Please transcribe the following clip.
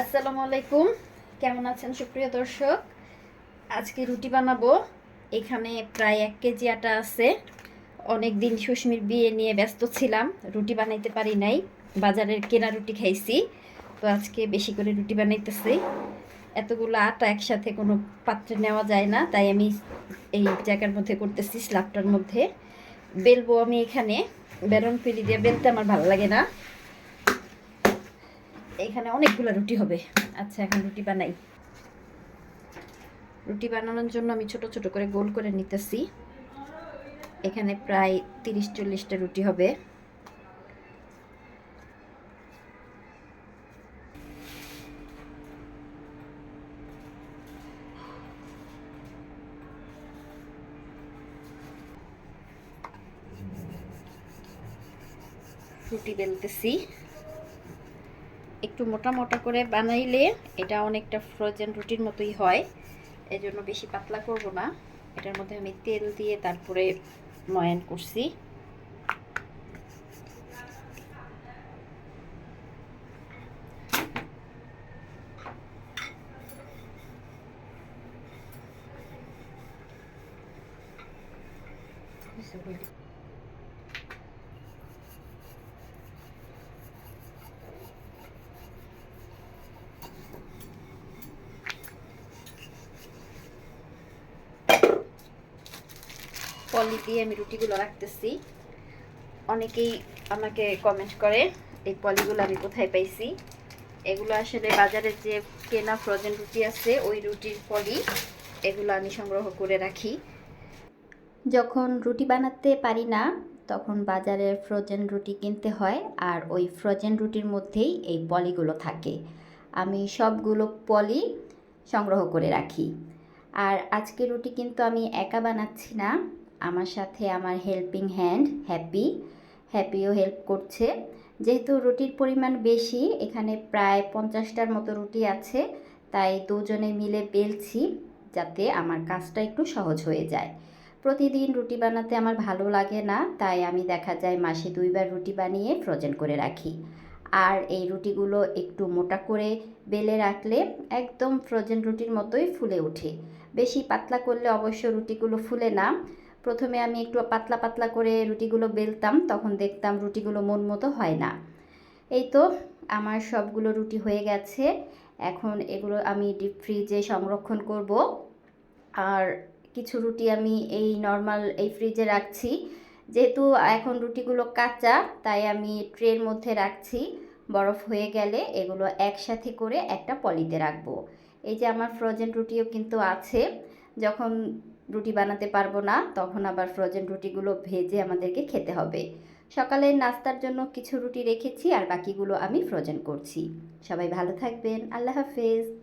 আসসালামু আলাইকুম। কেমন আছেন সুপ্রিয় দর্শক? আজকে রুটি বানাবো। এখানে প্রায় এক কেজি আটা আছে। অনেক দিন সুস্মির বিয়ে নিয়ে ব্যস্ত ছিলাম, রুটি বানাইতে পারি নাই। বাজারের কেনা রুটি খাইছি, তো আজকে বেশি করে রুটি বানাইতেছি। এতগুলো আটা একসাথে কোনো পাত্রে নেওয়া যায় না, তাই আমি এই জায়গার মধ্যে করতেছি স্ল্যাবটার মধ্যে। বেলবো আমি এখানে। বেলন পিড়ি দিয়ে বেলতে আমার ভালো লাগে না। এখানে অনেকগুলো রুটি হবে। আচ্ছা এখন রুটি বানাই। রুটি বানানোর জন্য আমি ছোট ছোট করে গোল করে নিতেছি। এখানে প্রায় তিরিশ চল্লিশটা রুটি হবে। রুটি বেলতেছি। একটু মোটা মোটা করে বানাইলে এটা অনেকটা ফ্রোজেন রুটির মতোই হয়। এই জন্য বেশি পাতলা করব না। এটার মধ্যে আমি তেল দিয়ে তারপরে ময়ান করছি। পলি দিয়ে আমি রুটিগুলো রাখতেছি। অনেকেই আমাকে কমেন্ট করে, এই পলিগুলো আমি কোথায় পাইছি? এগুলো আসলে বাজারে যে কেনা ফ্রোজেন রুটি আছে, ওই রুটির পলি, এগুলো আমি সংগ্রহ করে রাখি। যখন রুটি বানাতে পারি না, তখন বাজারে ফ্রোজেন রুটি কিনতে হয়, আর ওই ফ্রোজেন রুটির মধ্যেই এই পলিগুলো থাকে। আমি সবগুলো পলি সংগ্রহ করে রাখি। আর আজকে রুটি কিন্তু আমি একা বানাচ্ছি না। আমার সাথে আমার হেল্পিং হ্যান্ড হ্যাপি হ্যাপিও হেল্প করছে। যেহেতু রুটির পরিমাণ বেশি, এখানে প্রায় পঞ্চাশটার মতো রুটি আছে, তাই দুজনে মিলে বেলছি যাতে আমার কাজটা একটু সহজ হয়ে যায়। প্রতিদিন রুটি বানাতে আমার ভালো লাগে না, তাই আমি দেখা যায় মাসে দুইবার রুটি বানিয়ে ফ্রোজেন করে রাখি। আর এই রুটিগুলো একটু মোটা করে বেলে রাখলে একদম ফ্রোজেন রুটির মতোই ফুলে ওঠে। বেশি পাতলা করলে অবশ্য রুটিগুলো ফুলে না। প্রথমে আমি একটু পাতলা পাতলা করে রুটিগুলো বেলতাম, তখন দেখতাম রুটিগুলো মন মতো হয় না। এই তো আমার সবগুলো রুটি হয়ে গেছে। এখন এগুলো আমি ডিপ ফ্রিজে সংরক্ষণ করব। আর কিছু রুটি আমি এই নর্মাল এই ফ্রিজে রাখছি। যেহেতু এখন রুটিগুলো কাঁচা, তাই আমি ট্রের মধ্যে রাখছি। বরফ হয়ে গেলে এগুলো একসাথে করে একটা পলিতে রাখব। এই যে আমার ফ্রোজেন রুটিও কিন্তু আছে। যখন রুটি বানাতে পারব না, তখন আবার ফ্রোজেন রুটিগুলো ভেজে আমাদেরকে খেতে হবে। সকালে নাস্তার জন্য কিছু রুটি রেখেছি আর বাকিগুলো আমি ফ্রোজেন করছি। সবাই ভালো থাকবেন, আল্লাহ হাফেজ।